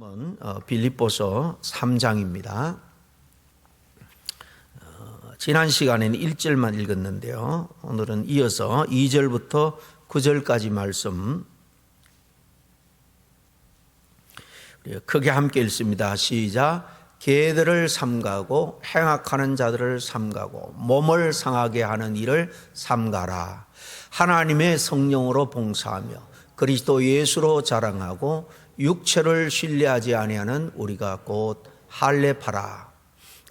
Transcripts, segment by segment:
어, 빌립보서 3장입니다. 어, 지난 시간에는 1절만 읽었는데요. 오늘은 이어서 2절부터 9절까지 말씀 크게 함께 읽습니다. 시작. 개들을 삼가고 행악하는 자들을 삼가고 몸을 상하게 하는 일을 삼가라. 하나님의 성령으로 봉사하며 그리스도 예수로 자랑하고 육체를 신뢰하지 아니하는 우리가 곧 할례파라.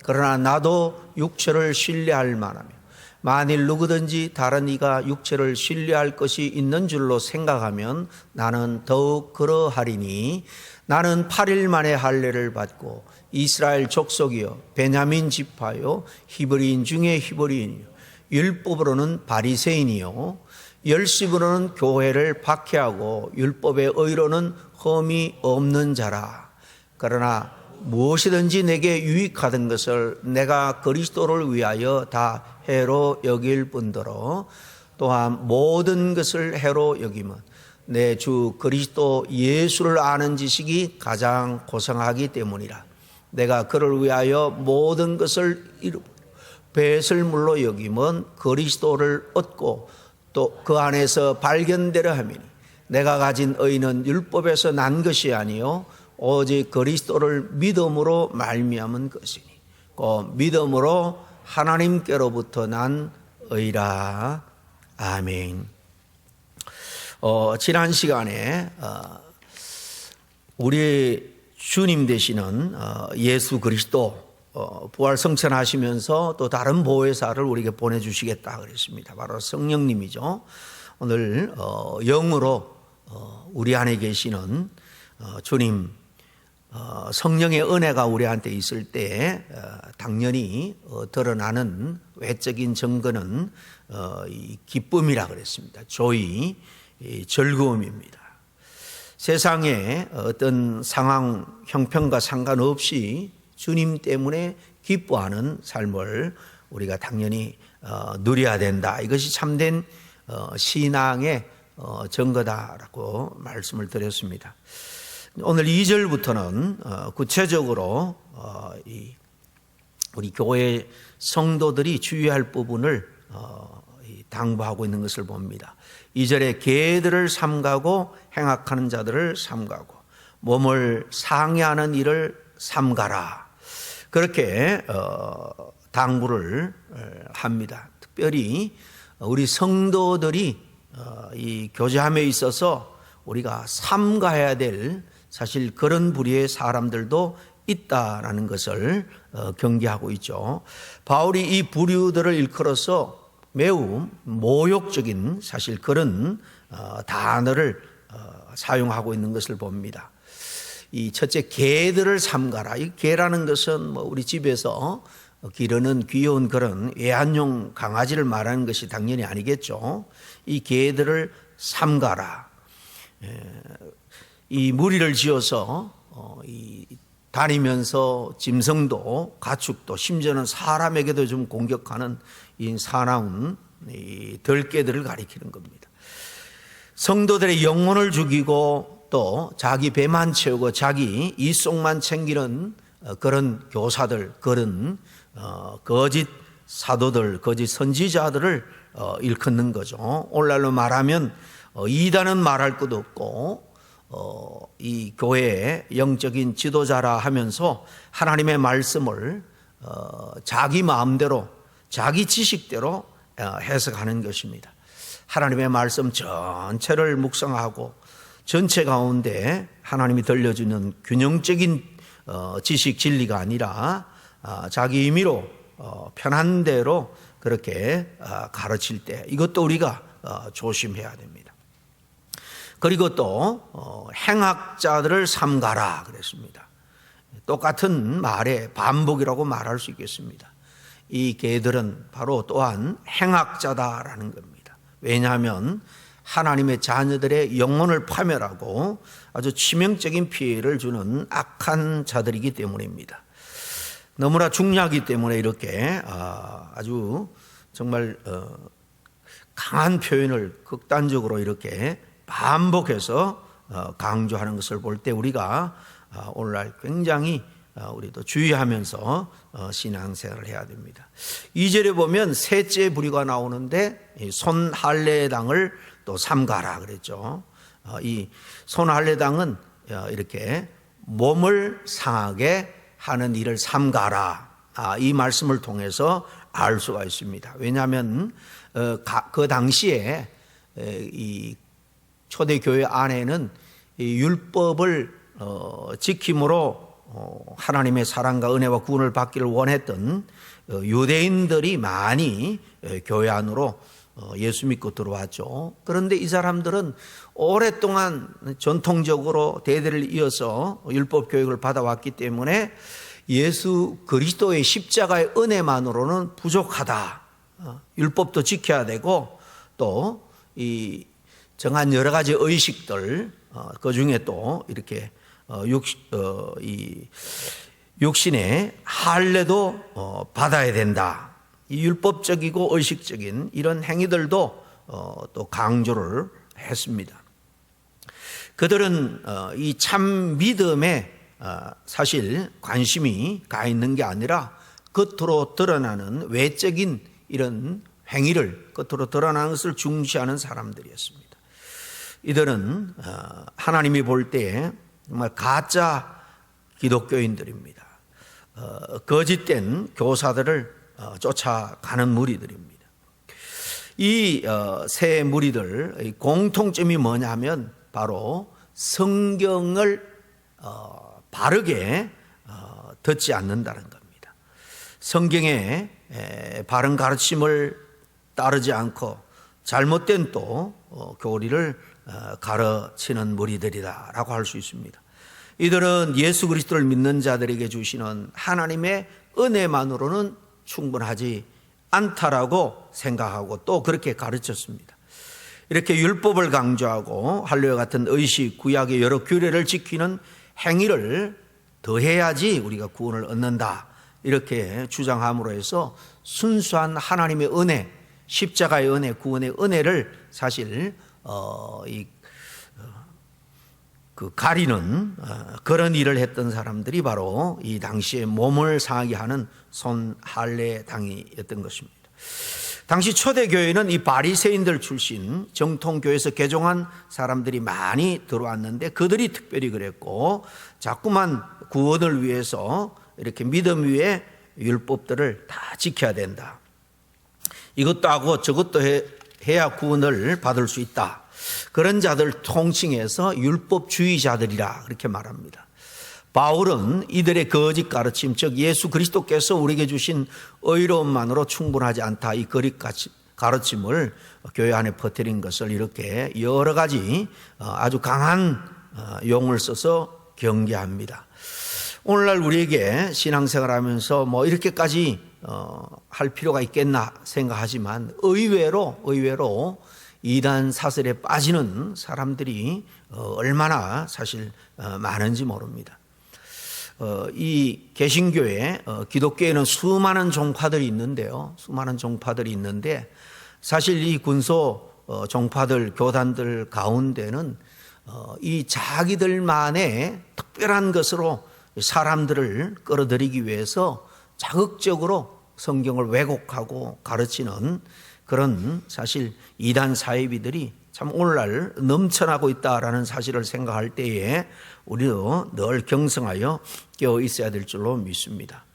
그러나 나도 육체를 신뢰할 만하며 만일 누구든지 다른 이가 육체를 신뢰할 것이 있는 줄로 생각하면 나는 더욱 그러하리니 나는 8일 만에 할례를 받고 이스라엘 족속이요 베냐민 지파요 히브리인 중에 히브리인이요 율법으로는 바리새인이요 열심으로는 교회를 박해하고 율법의 의로는 흠이 없는 자라. 그러나 무엇이든지 내게 유익하던 것을 내가 그리스도를 위하여 다 해로 여길 뿐더러 또한 모든 것을 해로 여기면 내 주 그리스도 예수를 아는 지식이 가장 고상하기 때문이라. 내가 그를 위하여 모든 것을 배설물로 여기면 그리스도를 얻고 또 그 안에서 발견되려 함이니 내가 가진 의는 율법에서 난 것이 아니요 오직 그리스도를 믿음으로 말미암은 것이니 그 믿음으로 하나님께로부터 난 의라 아멘. 어, 지난 시간에 어, 우리 주님 되시는 어, 예수 그리스도 어, 부활 성천하시면서 또 다른 보혜사를 우리에게 보내주시겠다 그랬습니다. 바로 성령님이죠. 오늘 어, 영으로 어, 우리 안에 계시는 어, 주님 어, 성령의 은혜가 우리한테 있을 때 어, 당연히 어, 드러나는 외적인 증거는 어, 이 기쁨이라 그랬습니다. 조의, 이 즐거움입니다. 세상의 어떤 상황, 형편과 상관없이 주님 때문에 기뻐하는 삶을 우리가 당연히 어, 누려야 된다. 이것이 참된 어, 신앙의 어, 증거다라고 말씀을 드렸습니다. 오늘 2절부터는 어, 구체적으로 어, 이 우리 교회 성도들이 주의할 부분을 어, 이 당부하고 있는 것을 봅니다. 2절에 개들을 삼가고 행악하는 자들을 삼가고 몸을 상해하는 일을 삼가라. 그렇게 어, 당부를 어, 합니다. 특별히 우리 성도들이 어, 이 교제함에 있어서 우리가 삼가해야 될 사실 그런 부류의 사람들도 있다라는 것을 어, 경계하고 있죠. 바울이 이 부류들을 일컬어서 매우 모욕적인 사실 그런 어, 단어를 어, 사용하고 있는 것을 봅니다. 이 첫째 개들을 삼가라. 이 개라는 것은 뭐 우리 집에서 기르는 귀여운 그런 애완용 강아지를 말하는 것이 당연히 아니겠죠. 이 개들을 삼가라. 이 무리를 지어서 어, 이 다니면서 짐승도 가축도 심지어는 사람에게도 좀 공격하는 이 사나운 이 들개들을 가리키는 겁니다. 성도들의 영혼을 죽이고 또 자기 배만 채우고 자기 이 속만 챙기는 어, 그런 교사들, 그런 어, 거짓 사도들, 거짓 선지자들을 어, 일컫는 거죠. 오늘날로 말하면 이단은 말할 것도 없고 이 교회의 영적인 지도자라 하면서 하나님의 말씀을 자기 마음대로 자기 지식대로 해석하는 것입니다. 하나님의 말씀 전체를 묵상하고 전체 가운데 하나님이 들려주는 균형적인 지식 진리가 아니라 아, 자기 임의로 편한 대로 그렇게 아, 가르칠 때 이것도 우리가 조심해야 됩니다. 그리고 또 어, 행악자들을 삼가라 그랬습니다. 똑같은 말의 반복이라고 말할 수 있겠습니다. 이 개들은 바로 또한 행악자다라는 겁니다. 왜냐하면 하나님의 자녀들의 영혼을 파멸하고 아주 치명적인 피해를 주는 악한 자들이기 때문입니다. 너무나 중요하기 때문에 이렇게 아, 아주 정말 어, 강한 표현을 극단적으로 이렇게 반복해서 어, 강조하는 것을 볼 때 우리가 아, 오늘날 굉장히 아, 우리도 주의하면서 어, 신앙생활을 해야 됩니다. 2절에 보면 셋째 부류가 나오는데 이 손할례당을 또 삼가라 그랬죠. 어, 이 손할례당은 어, 이렇게 몸을 상하게 하는 일을 삼가라. 아, 이 말씀을 통해서 알 수가 있습니다. 왜냐하면 어, 가- 그 당시에 에, 이 초대 교회 안에는 이 율법을 어, 지킴으로 어, 하나님의 사랑과 은혜와 구원을 받기를 원했던 어, 유대인들이 많이 에, 교회 안으로 어, 예수 믿고 들어왔죠. 그런데 이 사람들은 오랫동안 전통적으로 대대를 이어서 율법 교육을 받아왔기 때문에 예수 그리스도의 십자가의 은혜만으로는 부족하다. 어, 율법도 지켜야 되고 또 이 정한 여러 가지 의식들 그 중에 또 이렇게 어, 육, 어, 이 육신의 할례도 어, 받아야 된다. 이 율법적이고 의식적인 이런 행위들도 어, 또 강조를 했습니다. 그들은 어, 이참 믿음에 어, 사실 관심이 가 있는 게 아니라 겉으로 드러나는 외적인 이런 행위를 겉으로 드러나는 것을 중시하는 사람들이었습니다. 이들은 어, 하나님이 볼때 정말 가짜 기독교인들입니다. 어, 거짓된 교사들을 어, 쫓아가는 무리들입니다. 이 세 무리들 의 공통점이 뭐냐면 바로 성경을 어, 바르게 어, 듣지 않는다는 겁니다. 성경의 에, 바른 가르침을 따르지 않고 잘못된 또 어, 교리를 어, 가르치는 무리들이다라고 할 수 있습니다. 이들은 예수 그리스도를 믿는 자들에게 주시는 하나님의 은혜만으로는 충분하지 않다라고 생각하고 또 그렇게 가르쳤습니다. 이렇게 율법을 강조하고 할례와 같은 의식, 구약의 여러 규례를 지키는 행위를 더해야지 우리가 구원을 얻는다. 이렇게 주장함으로 해서 순수한 하나님의 은혜, 십자가의 은혜, 구원의 은혜를 사실 어, 이, 그 가리는 어, 그런 일을 했던 사람들이 바로 이 당시에 몸을 상하게 하는 손할례 당이었던 것입니다. 당시 초대 교회는 이 바리새인들 출신 정통 교회에서 개종한 사람들이 많이 들어왔는데 그들이 특별히 그랬고 자꾸만 구원을 위해서 이렇게 믿음 위에 율법들을 다 지켜야 된다. 이것도 하고 저것도 해, 해야 구원을 받을 수 있다. 그런 자들 통칭해서 율법주의자들이라 그렇게 말합니다. 바울은 이들의 거짓 가르침, 즉 예수 그리스도께서 우리에게 주신 의로움만으로 충분하지 않다. 이 거짓 가르침을 교회 안에 퍼뜨린 것을 이렇게 여러 가지 아주 강한 용을 써서 경계합니다. 오늘날 우리에게 신앙생활 하면서 뭐 이렇게까지 할 필요가 있겠나 생각하지만 의외로, 의외로 이단 사슬에 빠지는 사람들이 얼마나 사실 많은지 모릅니다. 어, 이 개신교회 어, 기독교에는 수많은 종파들이 있는데요. 수많은 종파들이 있는데 사실 이 군소 어, 종파들 교단들 가운데는 어, 이 자기들만의 특별한 것으로 사람들을 끌어들이기 위해서 자극적으로 성경을 왜곡하고 가르치는 그런 사실 이단 사이비들이 참 오늘날 넘쳐나고 있다라는 사실을 생각할 때에 우리도 늘 경성하여 깨어 있어야 될 줄로 믿습니다.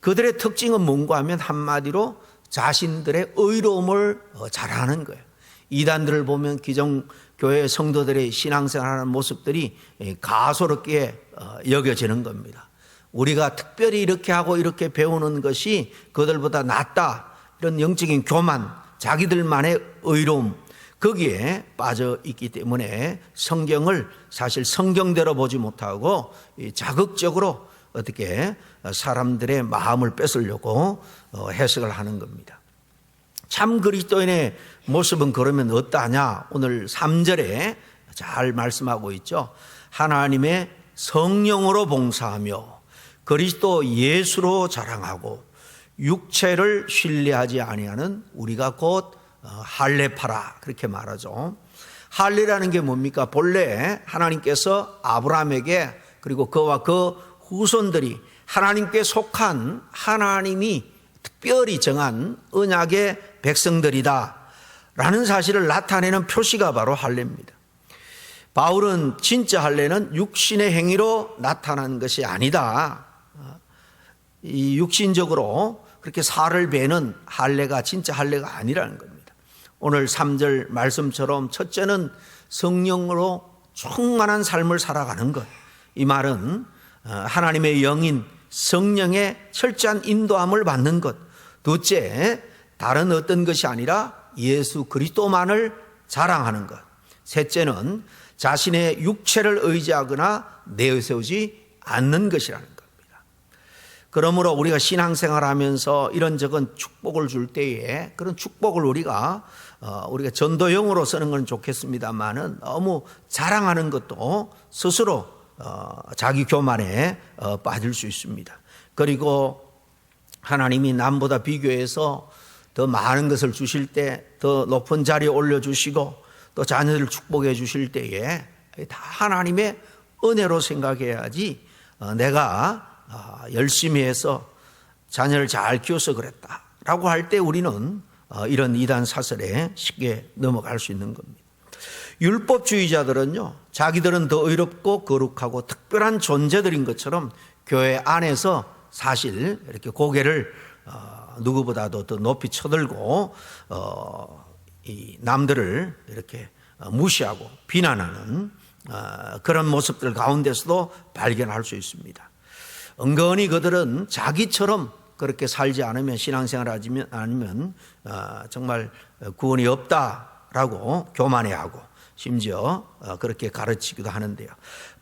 그들의 특징은 뭔가 하면 한마디로 자신들의 의로움을 자랑하는 거예요. 이단들을 보면 기존 교회 성도들의 신앙생활하는 모습들이 가소롭게 여겨지는 겁니다. 우리가 특별히 이렇게 하고 이렇게 배우는 것이 그들보다 낫다. 이런 영적인 교만, 자기들만의 의로움, 거기에 빠져 있기 때문에 성경을 사실 성경대로 보지 못하고 자극적으로 어떻게 사람들의 마음을 뺏으려고 해석을 하는 겁니다. 참 그리스도인의 모습은 그러면 어떠하냐? 오늘 3절에 잘 말씀하고 있죠. 하나님의 성령으로 봉사하며 그리스도 예수로 자랑하고 육체를 신뢰하지 아니하는 우리가 곧 할례파라 그렇게 말하죠. 할례라는 게 뭡니까? 본래 하나님께서 아브라함에게 그리고 그와 그 후손들이 하나님께 속한 하나님이 특별히 정한 언약의 백성들이다. 라는 사실을 나타내는 표시가 바로 할례입니다. 바울은 진짜 할례는 육신의 행위로 나타난 것이 아니다. 이 육신적으로 그렇게 살을 베는 할례가 진짜 할례가 아니라는 겁니다. 오늘 3절 말씀처럼 첫째는 성령으로 충만한 삶을 살아가는 것. 이 말은 어, 하나님의 영인 성령의 철저한 인도함을 받는 것. 둘째, 다른 어떤 것이 아니라 예수 그리스도만을 자랑하는 것. 셋째는 자신의 육체를 의지하거나 내세우지 않는 것이라는 겁니다. 그러므로 우리가 신앙생활 하면서 이런저런 축복을 줄 때에 그런 축복을 우리가 어, 우리가 전도용으로 쓰는 건 좋겠습니다만은 너무 자랑하는 것도 스스로 어, 자기 교만에 어, 빠질 수 있습니다. 그리고 하나님이 남보다 비교해서 더 많은 것을 주실 때 더 높은 자리에 올려주시고 또 자녀들을 축복해 주실 때에 다 하나님의 은혜로 생각해야지 어, 내가 어, 열심히 해서 자녀를 잘 키워서 그랬다 라고 할 때 우리는 어, 이런 이단 사설에 쉽게 넘어갈 수 있는 겁니다. 율법주의자들은요, 자기들은 더 의롭고 거룩하고 특별한 존재들인 것처럼 교회 안에서 사실 이렇게 고개를 어, 누구보다도 더 높이 쳐들고 어, 이 남들을 이렇게 어, 무시하고 비난하는 어, 그런 모습들 가운데서도 발견할 수 있습니다. 은근히 그들은 자기처럼 그렇게 살지 않으면 신앙생활 하지 않으면 어, 정말 구원이 없다라고 교만해하고 심지어 어, 그렇게 가르치기도 하는데요.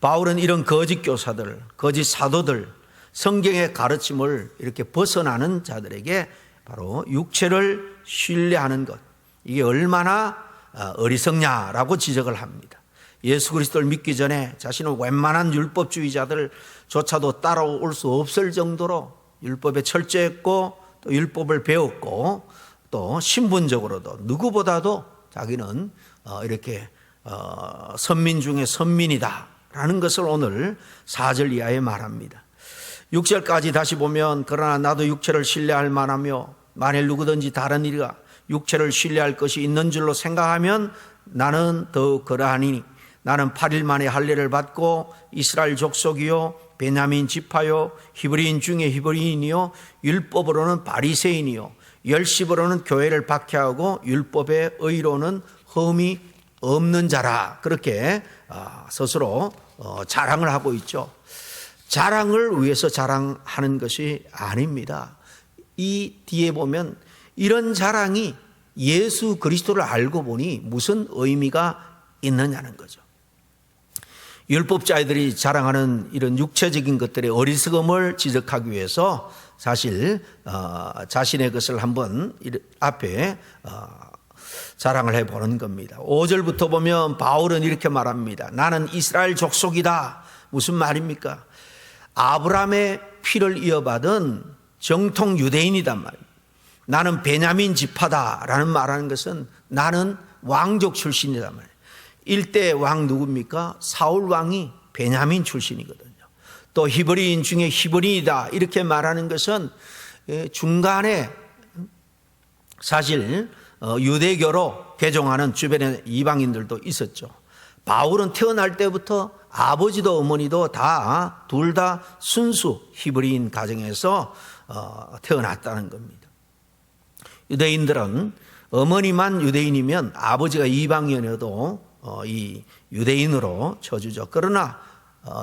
바울은 이런 거짓 교사들, 거짓 사도들, 성경의 가르침을 이렇게 벗어나는 자들에게 바로 육체를 신뢰하는 것 이게 얼마나 어, 어리석냐라고 지적을 합니다. 예수 그리스도를 믿기 전에 자신은 웬만한 율법주의자들조차도 따라올 수 없을 정도로 율법에 철저했고 또 율법을 배웠고 또 신분적으로도 누구보다도 자기는 어, 이렇게 어, 선민 중에 선민이다라는 것을 오늘 4절 이하에 말합니다. 6절까지 다시 보면 그러나 나도 육체를 신뢰할 만하며 만일 누구든지 다른 이가 육체를 신뢰할 것이 있는 줄로 생각하면 나는 더 그러하니 나는 8일 만에 할례를 받고 이스라엘 족속이요 베냐민 지파요 히브리인 중에 히브리인이요 율법으로는 바리새인이요 열십으로는 교회를 박해하고 율법의 의로는 흠이 없는 자라 그렇게 아, 스스로 어, 자랑을 하고 있죠. 자랑을 위해서 자랑하는 것이 아닙니다. 이 뒤에 보면 이런 자랑이 예수 그리스도를 알고 보니 무슨 의미가 있느냐는 거죠. 율법자들이 자랑하는 이런 육체적인 것들의 어리석음을 지적하기 위해서 사실 어, 자신의 것을 한번 앞에 어, 자랑을 해 보는 겁니다. 5절부터 보면 바울은 이렇게 말합니다. 나는 이스라엘 족속이다. 무슨 말입니까? 아브라함의 피를 이어받은 정통 유대인이단 말입니다. 나는 베냐민 지파다라는 말하는 것은 나는 왕족 출신이란 말이에요. 일대 왕 누굽니까? 사울 왕이 베냐민 출신이거든요. 또 히브리인 중에 히브리이다 이렇게 말하는 것은 예, 중간에 사실 어, 유대교로 개종하는 주변의 이방인들도 있었죠. 바울은 태어날 때부터 아버지도 어머니도 다 둘다 순수 히브리인 가정에서 어, 태어났다는 겁니다. 유대인들은 어머니만 유대인이면 아버지가 이방인이어도 어, 이 유대인으로 쳐주죠. 그러나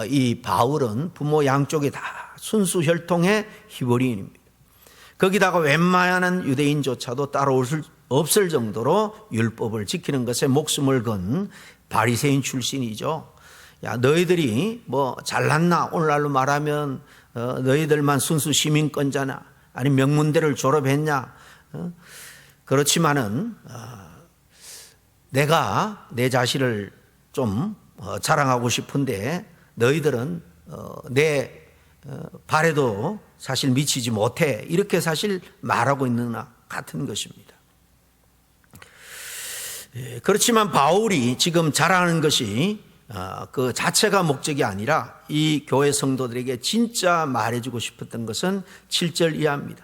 이 바울은 부모 양쪽이 다 순수 혈통의 히브리인입니다. 거기다가 웬만한 유대인조차도 따라올 수 없을 정도로 율법을 지키는 것에 목숨을 건 바리새인 출신이죠. 야 너희들이 뭐 잘났나 오늘날로 말하면 어, 너희들만 순수 시민권자나 아니 명문대를 졸업했냐 어? 그렇지만은 어, 내가 내 자신을 좀 어, 자랑하고 싶은데 너희들은 어, 내 어, 발에도 사실 미치지 못해 이렇게 사실 말하고 있는 같은 것입니다. 예, 그렇지만 바울이 지금 자랑하는 것이 어, 그 자체가 목적이 아니라 이 교회 성도들에게 진짜 말해주고 싶었던 것은 7절 이하입니다.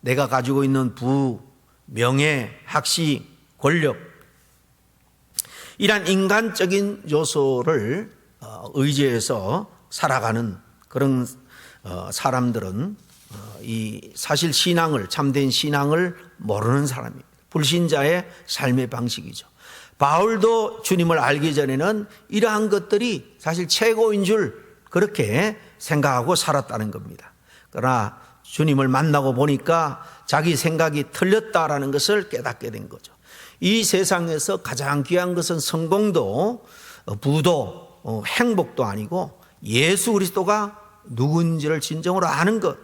내가 가지고 있는 부, 명예, 학시, 권력 이란 인간적인 요소를 어, 의지해서 살아가는 그런 어, 사람들은 어, 이 사실 신앙을 참된 신앙을 모르는 사람입니다. 불신자의 삶의 방식이죠. 바울도 주님을 알기 전에는 이러한 것들이 사실 최고인 줄 그렇게 생각하고 살았다는 겁니다. 그러나 주님을 만나고 보니까 자기 생각이 틀렸다라는 것을 깨닫게 된 거죠. 이 세상에서 가장 귀한 것은 성공도 어, 부도 어, 행복도 아니고 예수 그리스도가 누군지를 진정으로 아는 것.